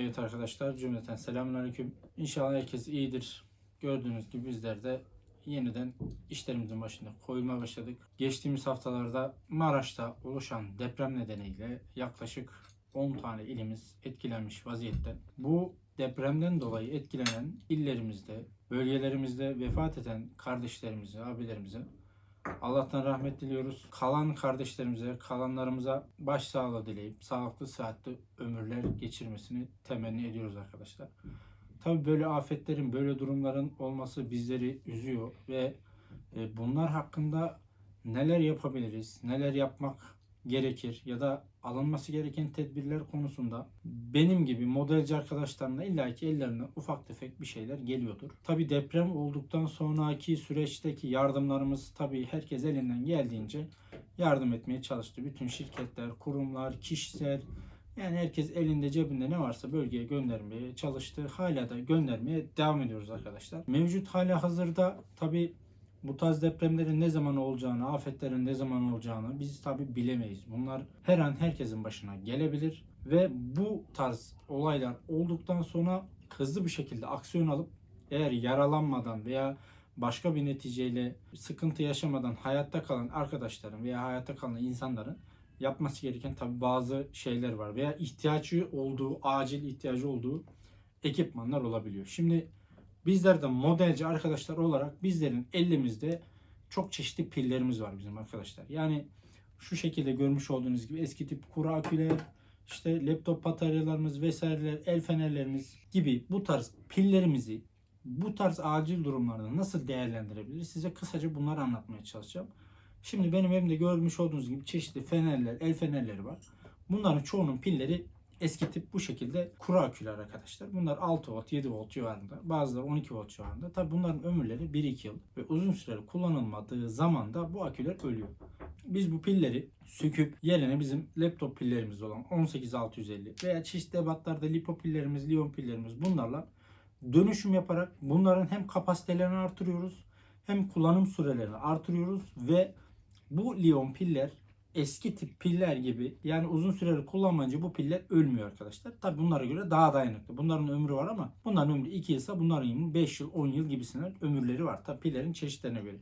Evet arkadaşlar cümleten selamünaleyküm. İnşallah herkes iyidir. Gördüğünüz gibi bizler de yeniden işlerimizin başında koyulmaya başladık. Geçtiğimiz haftalarda Maraş'ta oluşan deprem nedeniyle yaklaşık 10 tane ilimiz etkilenmiş vaziyette. Bu depremden dolayı etkilenen illerimizde, bölgelerimizde vefat eden kardeşlerimize, abilerimize Allah'tan rahmet diliyoruz. Kalan kardeşlerimize, kalanlarımıza başsağlığı dileyip sağlıklı, sıhhatli ömürler geçirmesini temenni ediyoruz arkadaşlar. Tabii böyle afetlerin, böyle durumların olması bizleri üzüyor ve e, bunlar hakkında neler yapabiliriz, neler yapmak gerekir ya da alınması gereken tedbirler konusunda benim gibi modelci arkadaşlarımla illaki ellerine ufak tefek bir şeyler geliyordur. Tabi deprem olduktan sonraki süreçteki yardımlarımız tabi herkes elinden geldiğince yardım etmeye çalıştı. Bütün şirketler, kurumlar, kişiler yani herkes elinde cebinde ne varsa bölgeye göndermeye çalıştı. Hala da göndermeye devam ediyoruz arkadaşlar. Mevcut hala hazırda tabi bu tarz depremlerin ne zaman olacağını, afetlerin ne zaman olacağını biz tabi bilemeyiz. Bunlar her an herkesin başına gelebilir ve bu tarz olaylar olduktan sonra hızlı bir şekilde aksiyon alıp eğer yaralanmadan veya başka bir neticeyle sıkıntı yaşamadan hayatta kalan arkadaşların veya hayatta kalan insanların yapması gereken tabi bazı şeyler var veya ihtiyacı olduğu, acil ihtiyacı olduğu ekipmanlar olabiliyor. Şimdi Bizler de modelci arkadaşlar olarak bizlerin elimizde çok çeşitli pillerimiz var bizim arkadaşlar. Yani şu şekilde görmüş olduğunuz gibi eski tip kuru aküler, işte laptop bataryalarımız vesaireler, el fenerlerimiz gibi bu tarz pillerimizi bu tarz acil durumlarda nasıl değerlendirebiliriz? Size kısaca bunları anlatmaya çalışacağım. Şimdi benim elimde görmüş olduğunuz gibi çeşitli fenerler, el fenerleri var. Bunların çoğunun pilleri eski tip bu şekilde kuru aküler arkadaşlar. Bunlar 6 volt, 7 volt civarında. Bazıları 12 volt civarında. Tabi bunların ömürleri 1-2 yıl ve uzun süreli kullanılmadığı zaman da bu aküler ölüyor. Biz bu pilleri söküp yerine bizim laptop pillerimiz olan 18650 veya çeşitli ebatlarda lipo pillerimiz, liyon pillerimiz bunlarla dönüşüm yaparak bunların hem kapasitelerini artırıyoruz hem kullanım sürelerini artırıyoruz ve bu liyon piller eski tip piller gibi yani uzun süreli kullanmayınca bu piller ölmüyor arkadaşlar. Tabi bunlara göre daha dayanıklı. Bunların ömrü var ama bunların ömrü 2 yılsa bunların ömrü 5 yıl 10 yıl gibisinden ömürleri var. Tabi pillerin çeşitlerine göre.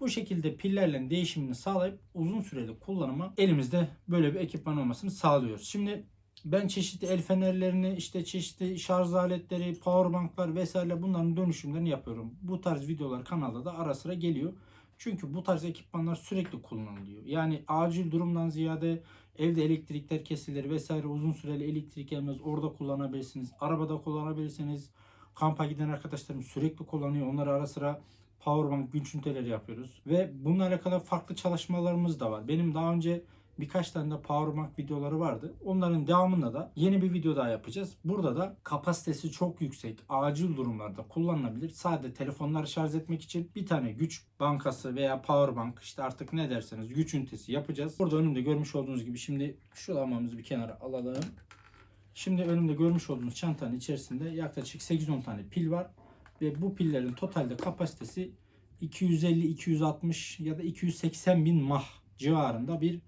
Bu şekilde pillerle değişimini sağlayıp uzun süreli kullanıma elimizde böyle bir ekipman olmasını sağlıyoruz. Şimdi ben çeşitli el fenerlerini, işte çeşitli şarj aletleri, powerbanklar vesaire bunların dönüşümlerini yapıyorum. Bu tarz videolar kanalda da ara sıra geliyor. Çünkü bu tarz ekipmanlar sürekli kullanılıyor. Yani acil durumdan ziyade evde elektrikler kesilir vesaire uzun süreli elektrik gelmez orada kullanabilirsiniz. Arabada kullanabilirsiniz. Kampa giden arkadaşlarım sürekli kullanıyor. Onları ara sıra powerbank güç üniteleri yapıyoruz. Ve bununla alakalı farklı çalışmalarımız da var. Benim daha önce birkaç tane de powerbank videoları vardı. Onların devamında da yeni bir video daha yapacağız. Burada da kapasitesi çok yüksek, acil durumlarda kullanılabilir. Sadece telefonları şarj etmek için bir tane güç bankası veya powerbank işte artık ne derseniz güç ünitesi yapacağız. Burada önümde görmüş olduğunuz gibi şimdi şu lamamızı bir kenara alalım. Şimdi önümde görmüş olduğunuz çantanın içerisinde yaklaşık 8-10 tane pil var. Ve bu pillerin totalde kapasitesi 250-260 ya da 280 bin mah civarında bir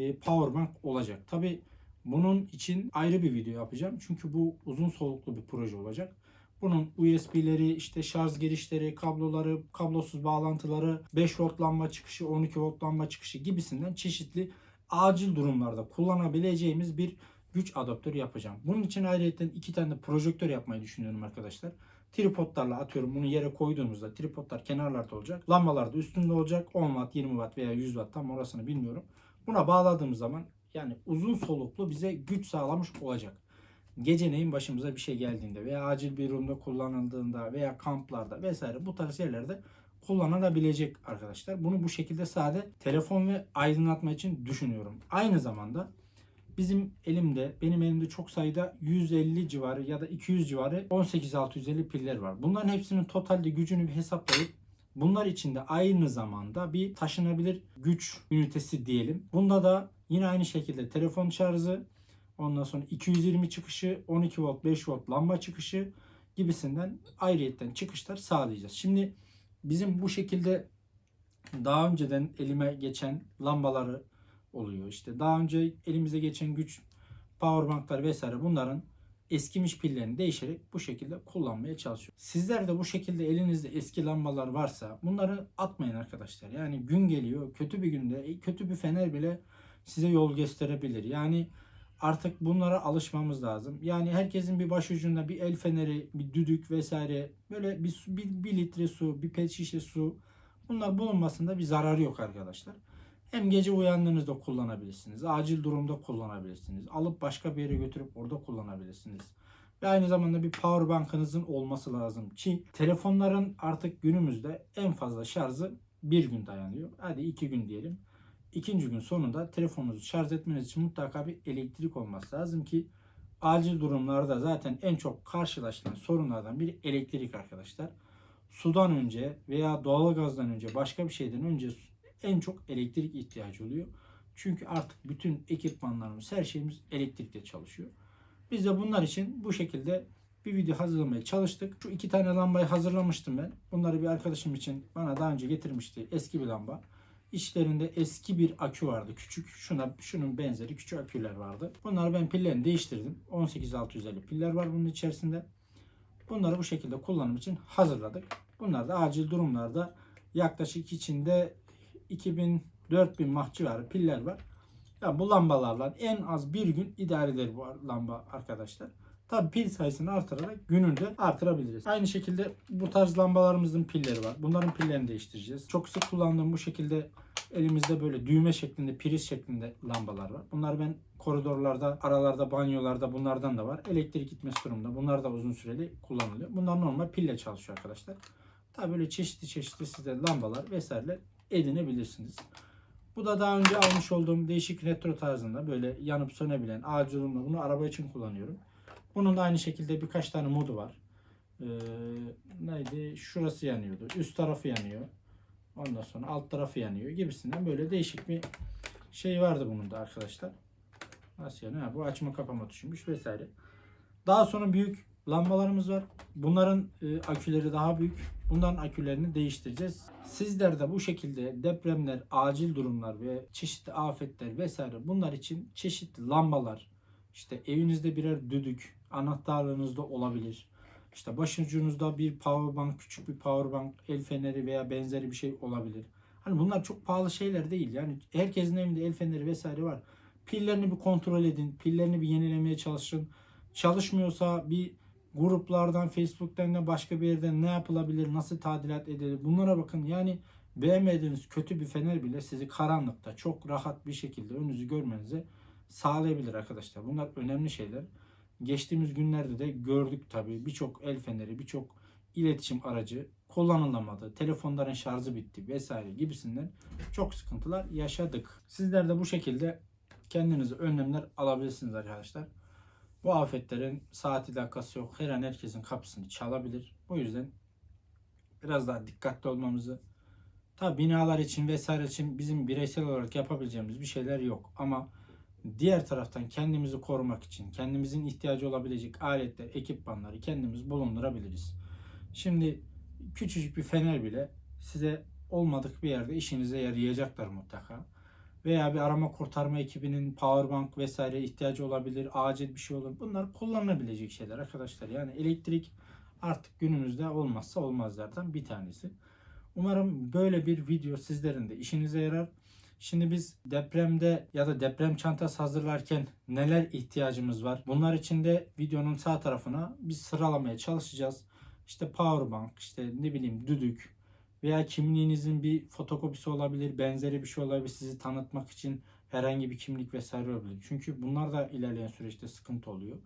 e, powerbank olacak. Tabi bunun için ayrı bir video yapacağım. Çünkü bu uzun soluklu bir proje olacak. Bunun USB'leri, işte şarj girişleri, kabloları, kablosuz bağlantıları, 5 volt lamba çıkışı, 12 volt lamba çıkışı gibisinden çeşitli acil durumlarda kullanabileceğimiz bir güç adaptörü yapacağım. Bunun için ayrıca iki tane de projektör yapmayı düşünüyorum arkadaşlar. Tripodlarla atıyorum bunu yere koyduğumuzda tripodlar kenarlarda olacak. Lambalar da üstünde olacak. 10 watt, 20 watt veya 100 watt tam orasını bilmiyorum. Buna bağladığımız zaman yani uzun soluklu bize güç sağlamış olacak. Geceleyin başımıza bir şey geldiğinde veya acil bir durumda kullanıldığında veya kamplarda vesaire bu tarz yerlerde kullanılabilecek arkadaşlar. Bunu bu şekilde sade telefon ve aydınlatma için düşünüyorum. Aynı zamanda bizim elimde, benim elimde çok sayıda 150 civarı ya da 200 civarı 18650 piller var. Bunların hepsinin totalde gücünü bir hesaplayıp Bunlar içinde aynı zamanda bir taşınabilir güç ünitesi diyelim. Bunda da yine aynı şekilde telefon şarjı, ondan sonra 220 çıkışı, 12 volt, 5 volt lamba çıkışı gibisinden ayrıyetten çıkışlar sağlayacağız. Şimdi bizim bu şekilde daha önceden elime geçen lambaları oluyor. İşte daha önce elimize geçen güç powerbanklar vesaire bunların eskimiş pillerini değişerek bu şekilde kullanmaya çalışıyor. Sizler de bu şekilde elinizde eski lambalar varsa bunları atmayın arkadaşlar. Yani gün geliyor kötü bir günde kötü bir fener bile size yol gösterebilir. Yani artık bunlara alışmamız lazım. Yani herkesin bir başucunda bir el feneri, bir düdük vesaire böyle bir, bir, bir litre su, bir pet şişe su bunlar bulunmasında bir zararı yok arkadaşlar. Hem gece uyandığınızda kullanabilirsiniz. Acil durumda kullanabilirsiniz. Alıp başka bir yere götürüp orada kullanabilirsiniz. Ve aynı zamanda bir power bankınızın olması lazım ki telefonların artık günümüzde en fazla şarjı bir gün dayanıyor. Hadi iki gün diyelim. İkinci gün sonunda telefonunuzu şarj etmeniz için mutlaka bir elektrik olması lazım ki acil durumlarda zaten en çok karşılaşılan sorunlardan biri elektrik arkadaşlar. Sudan önce veya doğalgazdan önce başka bir şeyden önce en çok elektrik ihtiyacı oluyor. Çünkü artık bütün ekipmanlarımız, her şeyimiz elektrikle çalışıyor. Biz de bunlar için bu şekilde bir video hazırlamaya çalıştık. Şu iki tane lambayı hazırlamıştım ben. Bunları bir arkadaşım için bana daha önce getirmişti. Eski bir lamba. İçlerinde eski bir akü vardı. Küçük şuna şunun benzeri küçük aküler vardı. Bunları ben pillerini değiştirdim. 18650 piller var bunun içerisinde. Bunları bu şekilde kullanım için hazırladık. Bunlar da acil durumlarda yaklaşık içinde 2000 4000 mah civarı piller var. Ya bu lambalarla en az bir gün idare eder bu lamba arkadaşlar. Tabi pil sayısını artırarak gününde artırabiliriz. Aynı şekilde bu tarz lambalarımızın pilleri var. Bunların pillerini değiştireceğiz. Çok sık kullandığım bu şekilde elimizde böyle düğme şeklinde, priz şeklinde lambalar var. Bunlar ben koridorlarda, aralarda, banyolarda bunlardan da var. Elektrik gitmesi durumunda bunlar da uzun süreli kullanılıyor. Bunlar normal pille çalışıyor arkadaşlar. Tabi böyle çeşitli çeşitli size lambalar vesaire edinebilirsiniz. Bu da daha önce almış olduğum değişik retro tarzında böyle yanıp sönebilen acil durumda bunu araba için kullanıyorum. Bunun da aynı şekilde birkaç tane modu var. Ee, neydi? Şurası yanıyordu. Üst tarafı yanıyor. Ondan sonra alt tarafı yanıyor gibisinden böyle değişik bir şey vardı bunun da arkadaşlar. Nasıl yanıyor? Ha, bu açma kapama tuşuymuş vesaire. Daha sonra büyük lambalarımız var. Bunların e, aküleri daha büyük. Bunların akülerini değiştireceğiz. Sizler de bu şekilde depremler, acil durumlar ve çeşitli afetler vesaire bunlar için çeşitli lambalar, işte evinizde birer düdük, anahtarlığınızda olabilir. İşte başucunuzda bir power bank, küçük bir power bank, el feneri veya benzeri bir şey olabilir. Hani bunlar çok pahalı şeyler değil. Yani herkesin evinde el feneri vesaire var. Pillerini bir kontrol edin. Pillerini bir yenilemeye çalışın. Çalışmıyorsa bir gruplardan, Facebook'tan da başka bir yerden ne yapılabilir, nasıl tadilat edilir bunlara bakın. Yani beğenmediğiniz kötü bir fener bile sizi karanlıkta çok rahat bir şekilde önünüzü görmenizi sağlayabilir arkadaşlar. Bunlar önemli şeyler. Geçtiğimiz günlerde de gördük tabii birçok el feneri, birçok iletişim aracı kullanılamadı. Telefonların şarjı bitti vesaire gibisinden çok sıkıntılar yaşadık. Sizler de bu şekilde kendinize önlemler alabilirsiniz arkadaşlar. Bu afetlerin saati dakikası yok. Her an herkesin kapısını çalabilir. Bu yüzden biraz daha dikkatli olmamızı Tabi binalar için vesaire için bizim bireysel olarak yapabileceğimiz bir şeyler yok. Ama diğer taraftan kendimizi korumak için kendimizin ihtiyacı olabilecek aletler, ekipmanları kendimiz bulundurabiliriz. Şimdi küçücük bir fener bile size olmadık bir yerde işinize yarayacaklar mutlaka. Veya bir arama kurtarma ekibinin powerbank vesaire ihtiyacı olabilir, acil bir şey olur. Bunlar kullanılabilecek şeyler arkadaşlar. Yani elektrik artık günümüzde olmazsa olmazlardan bir tanesi. Umarım böyle bir video sizlerin de işinize yarar. Şimdi biz depremde ya da deprem çantası hazırlarken neler ihtiyacımız var? Bunlar için de videonun sağ tarafına biz sıralamaya çalışacağız. İşte powerbank, işte ne bileyim düdük veya kimliğinizin bir fotokopisi olabilir, benzeri bir şey olabilir sizi tanıtmak için herhangi bir kimlik vesaire olabilir. Çünkü bunlar da ilerleyen süreçte sıkıntı oluyor.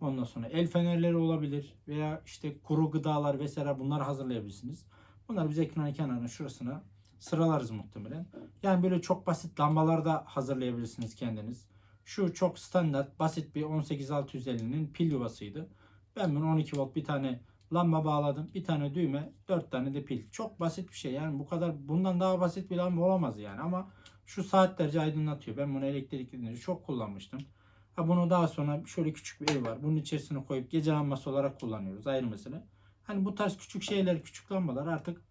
Ondan sonra el fenerleri olabilir veya işte kuru gıdalar vesaire bunları hazırlayabilirsiniz. Bunları biz ekranın kenarına şurasına sıralarız muhtemelen. Yani böyle çok basit lambalar da hazırlayabilirsiniz kendiniz. Şu çok standart basit bir 18650'nin pil yuvasıydı. Ben bunu 12 volt bir tane lamba bağladım. Bir tane düğme, 4 tane de pil. Çok basit bir şey. Yani bu kadar bundan daha basit bir lamba olamaz yani ama şu saatlerce aydınlatıyor. Ben bunu elektrikli çok kullanmıştım. Ha bunu daha sonra şöyle küçük bir ev var. Bunun içerisine koyup gece lambası olarak kullanıyoruz. Mesele. Hani bu tarz küçük şeyler, küçük lambalar artık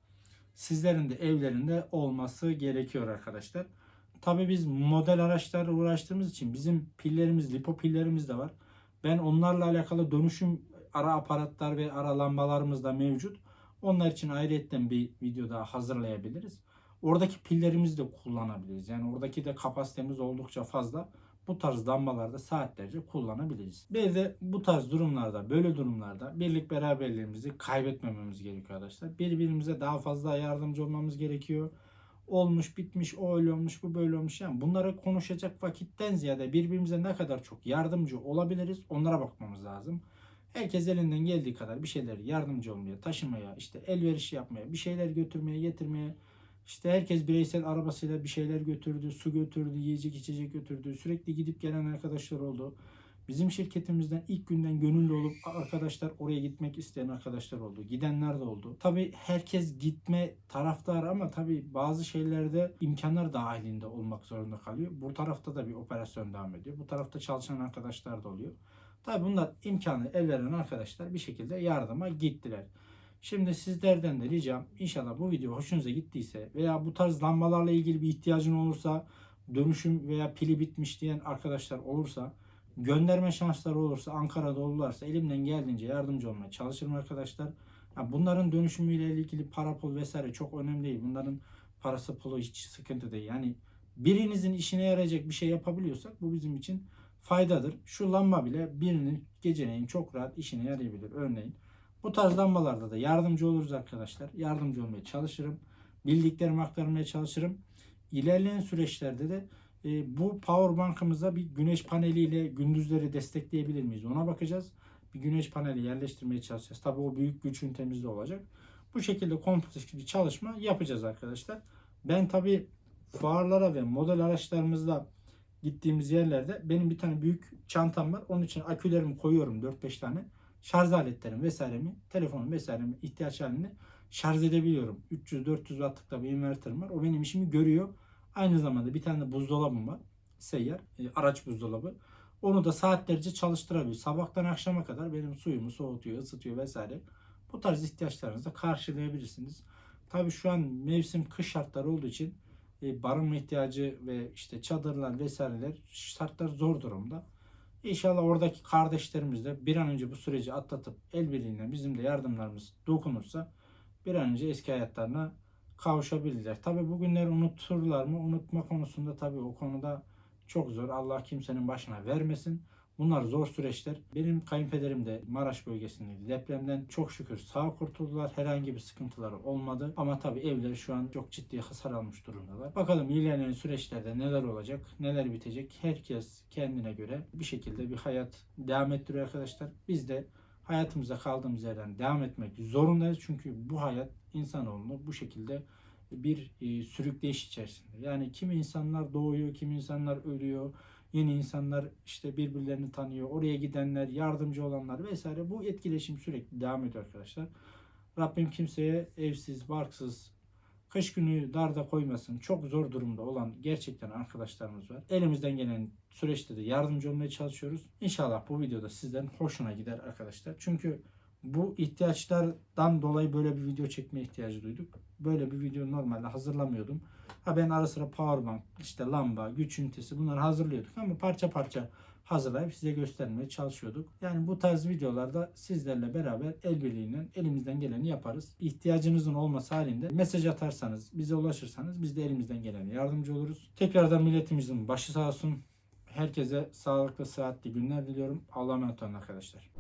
sizlerin de evlerinde olması gerekiyor arkadaşlar. Tabi biz model araçlarla uğraştığımız için bizim pillerimiz, lipo pillerimiz de var. Ben onlarla alakalı dönüşüm ara aparatlar ve ara lambalarımız da mevcut. Onlar için ayrıyetten bir video daha hazırlayabiliriz. Oradaki pillerimizi de kullanabiliriz. Yani oradaki de kapasitemiz oldukça fazla. Bu tarz lambalarda saatlerce kullanabiliriz. Bir de bu tarz durumlarda, böyle durumlarda birlik beraberliğimizi kaybetmememiz gerekiyor arkadaşlar. Birbirimize daha fazla yardımcı olmamız gerekiyor. Olmuş, bitmiş, o öyle olmuş, bu böyle olmuş. Yani bunları konuşacak vakitten ziyade birbirimize ne kadar çok yardımcı olabiliriz onlara bakmamız lazım. Herkes elinden geldiği kadar bir şeyler yardımcı olmaya, taşımaya, işte elveriş yapmaya, bir şeyler götürmeye, getirmeye. İşte herkes bireysel arabasıyla bir şeyler götürdü, su götürdü, yiyecek içecek götürdü. Sürekli gidip gelen arkadaşlar oldu. Bizim şirketimizden ilk günden gönüllü olup arkadaşlar oraya gitmek isteyen arkadaşlar oldu. Gidenler de oldu. Tabii herkes gitme taraftarı ama tabii bazı şeylerde imkanlar dahilinde olmak zorunda kalıyor. Bu tarafta da bir operasyon devam ediyor. Bu tarafta çalışan arkadaşlar da oluyor. Tabii bunlar imkanı el arkadaşlar bir şekilde yardıma gittiler. Şimdi sizlerden de ricam inşallah bu video hoşunuza gittiyse veya bu tarz lambalarla ilgili bir ihtiyacın olursa dönüşüm veya pili bitmiş diyen arkadaşlar olursa gönderme şansları olursa Ankara'da olurlarsa elimden geldiğince yardımcı olmaya çalışırım arkadaşlar. Ya bunların dönüşümüyle ilgili para pul vesaire çok önemli değil. Bunların parası pulu hiç sıkıntı değil. Yani birinizin işine yarayacak bir şey yapabiliyorsak bu bizim için faydadır. Şu lamba bile birinin geceleyin çok rahat işine yarayabilir. Örneğin bu tarz lambalarda da yardımcı oluruz arkadaşlar. Yardımcı olmaya çalışırım. Bildiklerimi aktarmaya çalışırım. İlerleyen süreçlerde de e, bu power bankımıza bir güneş paneliyle gündüzleri destekleyebilir miyiz? Ona bakacağız. Bir güneş paneli yerleştirmeye çalışacağız. Tabii o büyük güç ünitemizde olacak. Bu şekilde kompleks bir çalışma yapacağız arkadaşlar. Ben tabii fuarlara ve model araçlarımızda gittiğimiz yerlerde benim bir tane büyük çantam var. Onun için akülerimi koyuyorum 4-5 tane. Şarj aletlerim vesairemi, telefonum vesairemi ihtiyaç halinde şarj edebiliyorum. 300-400 wattlıkta bir inverterim var. O benim işimi görüyor. Aynı zamanda bir tane de buzdolabım var. Seyyar, e, araç buzdolabı. Onu da saatlerce çalıştırabiliyor. Sabahtan akşama kadar benim suyumu soğutuyor, ısıtıyor vesaire. Bu tarz ihtiyaçlarınızı da karşılayabilirsiniz. Tabii şu an mevsim kış şartları olduğu için barınma ihtiyacı ve işte çadırlar vesaireler şartlar zor durumda. İnşallah oradaki kardeşlerimiz de bir an önce bu süreci atlatıp el birliğiyle bizim de yardımlarımız dokunursa bir an önce eski hayatlarına kavuşabilirler. Tabi bugünleri unuturlar mı? Unutma konusunda tabi o konuda çok zor. Allah kimsenin başına vermesin. Bunlar zor süreçler. Benim kayınpederim de Maraş bölgesindeydi. Depremden çok şükür sağ kurtuldular. Herhangi bir sıkıntıları olmadı. Ama tabii evleri şu an çok ciddi hasar almış durumdalar. Bakalım ilerleyen süreçlerde neler olacak, neler bitecek. Herkes kendine göre bir şekilde bir hayat devam ettiriyor arkadaşlar. Biz de hayatımıza kaldığımız yerden devam etmek zorundayız. Çünkü bu hayat insanoğlunu bu şekilde bir e, sürükleyiş içerisinde. Yani kimi insanlar doğuyor, kimi insanlar ölüyor. Yeni insanlar işte birbirlerini tanıyor. Oraya gidenler, yardımcı olanlar vesaire. Bu etkileşim sürekli devam ediyor arkadaşlar. Rabbim kimseye evsiz, barksız, kış günü darda koymasın. Çok zor durumda olan gerçekten arkadaşlarımız var. Elimizden gelen süreçte de yardımcı olmaya çalışıyoruz. İnşallah bu videoda sizlerin hoşuna gider arkadaşlar. Çünkü bu ihtiyaçlardan dolayı böyle bir video çekme ihtiyacı duyduk. Böyle bir video normalde hazırlamıyordum. Ha ben ara sıra powerbank, işte lamba, güç ünitesi bunları hazırlıyorduk ama parça parça hazırlayıp size göstermeye çalışıyorduk. Yani bu tarz videolarda sizlerle beraber el birliğiyle elimizden geleni yaparız. İhtiyacınızın olması halinde mesaj atarsanız, bize ulaşırsanız biz de elimizden geleni yardımcı oluruz. Tekrardan milletimizin başı sağ olsun. Herkese sağlıklı, sıhhatli günler diliyorum. Allah'a emanet olun arkadaşlar.